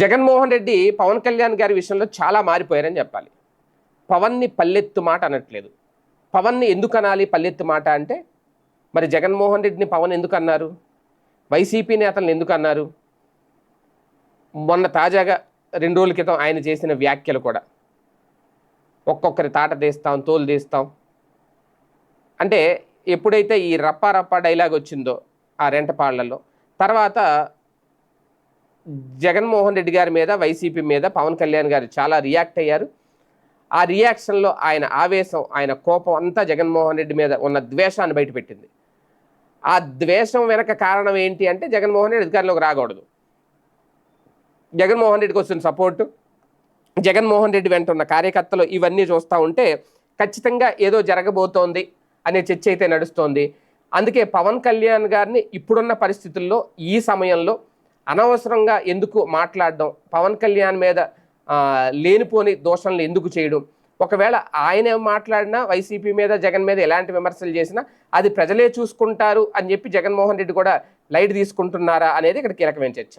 జగన్మోహన్ రెడ్డి పవన్ కళ్యాణ్ గారి విషయంలో చాలా మారిపోయారని చెప్పాలి. పవన్ని పల్లెత్తు మాట అనట్లేదు. పవన్ని ఎందుకు అనాలి పల్లెత్తు మాట అంటే మరి జగన్మోహన్ రెడ్డిని పవన్ ఎందుకు అన్నారు వైసీపీ నేతలను ఎందుకు అన్నారు మొన్న తాజాగా రెండు రోజుల క్రితం ఆయన చేసిన వ్యాఖ్యలు కూడా. ఒక్కొక్కరి తాట తీస్తాం తోలు తీస్తాం. అంటే ఎప్పుడైతే ఈ రప్పా రప్పా డైలాగ్ వచ్చిందో ఆ రెంటపాళ్ళలో తర్వాత జగన్మోహన్ రెడ్డి గారి మీద వైసీపీ మీద పవన్ కళ్యాణ్ గారు చాలా రియాక్ట్ అయ్యారు. ఆ రియాక్షన్లో ఆయన ఆవేశం ఆయన కోపం అంతా జగన్మోహన్ రెడ్డి మీద ఉన్న ద్వేషాన్ని బయటపెట్టింది. ఆ ద్వేషం వెనక కారణం ఏంటి అంటే జగన్మోహన్ రెడ్డి అధికారంలోకి రాకూడదు. జగన్మోహన్ రెడ్డికి వస్తున్న సపోర్టు జగన్మోహన్ రెడ్డి వెంట ఉన్న కార్యకర్తలు ఇవన్నీ చూస్తూ ఉంటే ఖచ్చితంగా ఏదో జరగబోతోంది అనే చర్చ అయితే నడుస్తోంది. అందుకే పవన్ కళ్యాణ్ గారిని ఇప్పుడున్న పరిస్థితుల్లో ఈ సమయంలో అనవసరంగా ఎందుకు మాట్లాడడం? పవన్ కళ్యాణ్ మీద లేనిపోని దోషణలు ఎందుకు చేయడం? ఒకవేళ ఆయన మాట్లాడినా వైసీపీ మీద జగన్ మీద ఎలాంటి విమర్శలు చేసినా అది ప్రజలే చూసుకుంటారు అని చెప్పి జగన్మోహన్ రెడ్డి కూడా లైట్ తీసుకుంటున్నారా అనేది ఇక్కడ కీలకమైన చర్చ.